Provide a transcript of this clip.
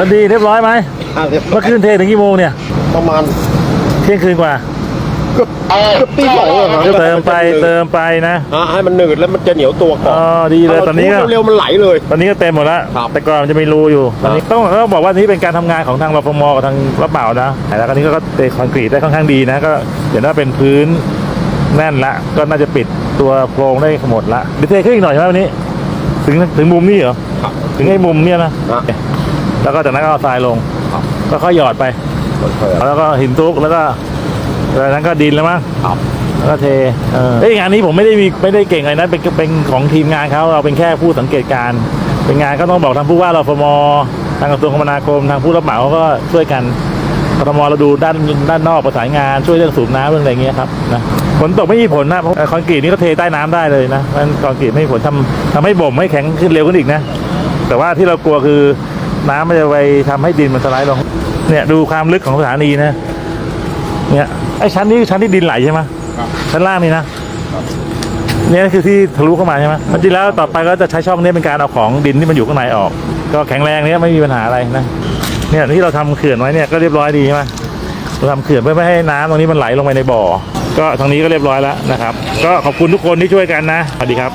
มันดีเรียบร้อยไหมอ่าเรียบร้เมื่ออยคืนเทถึงกี่โมงเนี่ยประมาณเที่ยงคืนกว่า เกือบเกือบตีสองอะครับเติมไปเติมไปนะอ่าให้มันหนืดแล้วมันจะเหนียวตัวก่อนอ๋อดีเลยตอนนี้ก็ ถ้าเราทุบเร็วๆมันไหลเลย ตอนนี้ก็เต็มหมดแล้ว ครับแต่ก่อนมันจะมีรูอยู่ ตอนนี้ต้องต้องบอกว่านี่เป็นการทำงานของทางรฟมกับทางรับเหมานะ แล้วก็นี้ก็เตะคอนกรีตได้ค่อนข้างดีนะ ก็เห็นว่าเป็นพื้นแน่นละ ก็น่าจะปิดตัวโครงได้หมดละดิเทขึ้นอีกหน่อยใช่ไหมวันนี้ ถึงถึงมุมนี้เหรอ ครับถึงไอ้มุมเนี่ยนะนะ แล้วก็จากนั้นก็เอาทรายลง ครับก็ค่อยหยอดไปมันเคยแล้วก็หินทุกแล้วก็จากนั้นก็ดินแล้วมั้งครับ แล้วก็เทเออเอ้ยงานนี้ผมไม่ได้มีไม่ได้เก่งอะไรนะเป็นเป็นของทีมงานเขาเราเป็นแค่ผู้สังเกตการณ์เป็นงานก็ต้องบอกทางผู้ว่าเราฟมทางกระทรวงคมนาคมทางผู้รับเหมาก็ช่วยกันกทมเราดูด้านด้านนอกประสานงานช่วยเรื่องสูบน้ำเรื่องอะไรอย่างเงี้ยครับนะฝนตกไม่มีผลนะเพราะคอนกรีตนี่ก็เทใต้น้ำได้เลยนะมันคอนกรีตไม่มีผลทำทำให้บ่มให้แข็งขึ้นเร็วขึ้นอีกนะ แต่ว่าที่เรากลัวคือ น้ำมันจะไปทำให้ดินมันสไลด์ลง เนี่ยดูความลึกของสถานีนะ เนี่ยไอ้ชั้นนี้คือชั้นที่ดินไหลใช่ไหมครับชั้นล่างนี่นะเนี่ยคือที่ทะลุเข้ามาใช่ไหมมันจริงแล้วต่อไปก็จะใช้ช่องนี้เป็นการเอาของดินที่มันอยู่ข้างในออก ก็แข็งแรงเนี่ยไม่มีปัญหาอะไรนะ เนี่ยที่เราทำเขื่อนไว้เนี่ยก็เรียบร้อยดีใช่ไหมเราทำเขื่อนเพื่อไม่ให้น้ำตรงนี้มันไหลลงไปในบ่อ ก็ทางนี้ก็เรียบร้อยแล้วนะครับ ก็ขอบคุณทุกคนที่ช่วยกันนะ สวัสดีครับ